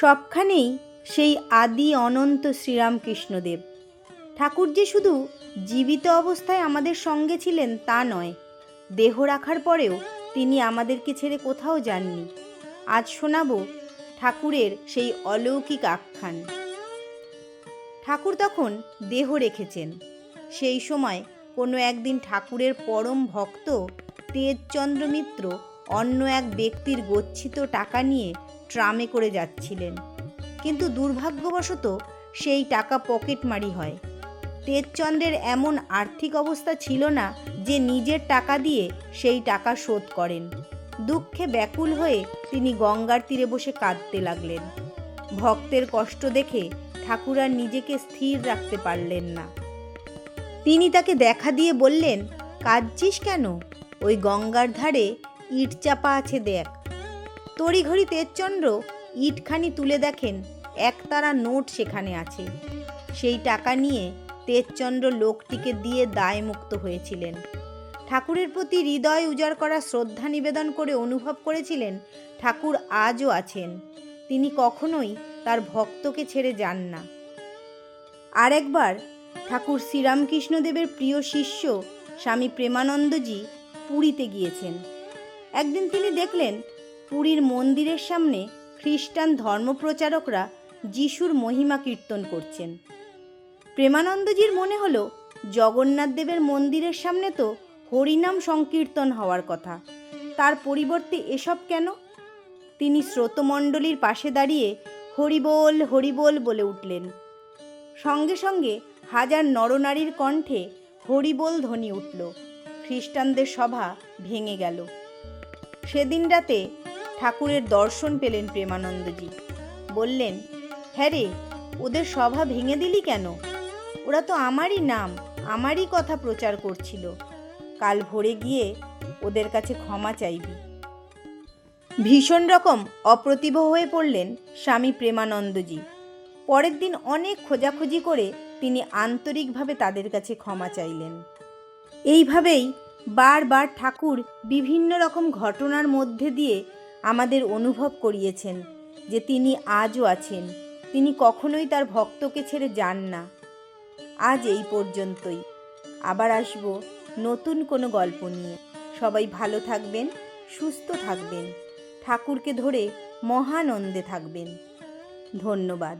সবখানেই সেই আদি অনন্ত শ্রীরামকৃষ্ণদেব। ঠাকুর যে শুধু জীবিত অবস্থায় আমাদের সঙ্গে ছিলেন তা নয়, দেহ রাখার পরেও তিনি আমাদেরকে ছেড়ে কোথাও যাননি। আজ শোনাবো ঠাকুরের সেই অলৌকিক আখ্যান। ঠাকুর তখন দেহ রেখেছেন। সেই সময় কোনো একদিন ঠাকুরের পরম ভক্ত তেজচন্দ্র মিত্র অন্য এক ব্যক্তির গচ্ছিত টাকা নিয়ে ট্রামে করে যাচ্ছিলেন। কিন্তু দুর্ভাগ্যবশত সেই টাকা পকেটমারি হয়। তেজচন্দ্রের এমন আর্থিক অবস্থা ছিল না যে নিজের টাকা দিয়ে সেই টাকা শোধ করেন। দুঃখে ব্যাকুল হয়ে তিনি গঙ্গার তীরে বসে কাঁদতে লাগলেন। ভক্তের কষ্ট দেখে ঠাকুর আর নিজেকে স্থির রাখতে পারলেন না। তিনি তাকে দেখা দিয়ে বললেন, কাঁদছিস কেন? ওই গঙ্গার ধারে ইট চাপা আছে দেখ। তড়িঘড়ি তেজচন্দ্র ইটখানি তুলে দেখেন, একতারা নোট সেখানে আছে। সেই টাকা নিয়ে তেজচন্দ্র লোকটিকে দিয়ে দায়মুক্ত হয়েছিলেন। ঠাকুরের প্রতি হৃদয় উজাড় করা শ্রদ্ধা নিবেদন করে অনুভব করেছিলেন, ঠাকুর আজও আছেন। তিনি কখনোই তার ভক্তকে ছেড়ে যান না। আরেকবার ঠাকুর শ্রীরামকৃষ্ণদেবের প্রিয় শিষ্য স্বামী প্রেমানন্দজি পুরীতে গিয়েছেন। একদিন তিনি দেখলেন পুরীর মন্দিরের সামনে খ্রিস্টান ধর্মপ্রচারকরা যিশুর মহিমা কীর্তন করছেন। প্রেমানন্দজির মনে হলো, জগন্নাথ দেবের মন্দিরের সামনে তো হরিনাম সংকীর্তন হওয়ার কথা। তার পরিবর্তে এসব কেন? তিনি স্রোতমণ্ডলীর পাশে দাঁড়িয়ে হরিবোল হরিবোল বলে উঠলেন। সঙ্গে সঙ্গে হাজার নরনারীর কণ্ঠে হরিবোল ধ্বনি উঠল। খ্রিস্টানদের সভা ভেঙে গেল। সেদিন রাতে ঠাকুরের দর্শন পেলেন প্রেমানন্দজি। বললেন হ্যাঁ রে, ওদের সভা ভেঙে দিলি কেন? ওরা তো আমারই নাম, আমারই কথা প্রচার করছিল। কাল ভোরে গিয়ে ওদের কাছে ক্ষমা চাইবি। ভীষণ রকম অপ্রতিভ হয়ে পড়লেন স্বামী প্রেমানন্দজি। পরের দিন অনেক খোঁজাখুঁজি করে তিনি আন্তরিকভাবে তাদের কাছে ক্ষমা চাইলেন। এইভাবেই বারবার ঠাকুর বিভিন্ন রকম ঘটনার মধ্যে দিয়ে আমাদের অনুভব করিয়েছেন যে তিনি আজও আছেন। তিনি কখনোই তার ভক্তকে ছেড়ে যান না। আজ এই পর্যন্তই। আবার আসব নতুন কোনো গল্প নিয়ে। সবাই ভালো থাকবেন, সুস্থ থাকবেন। ঠাকুরকে ধরে মহানন্দে থাকবেন। ধন্যবাদ।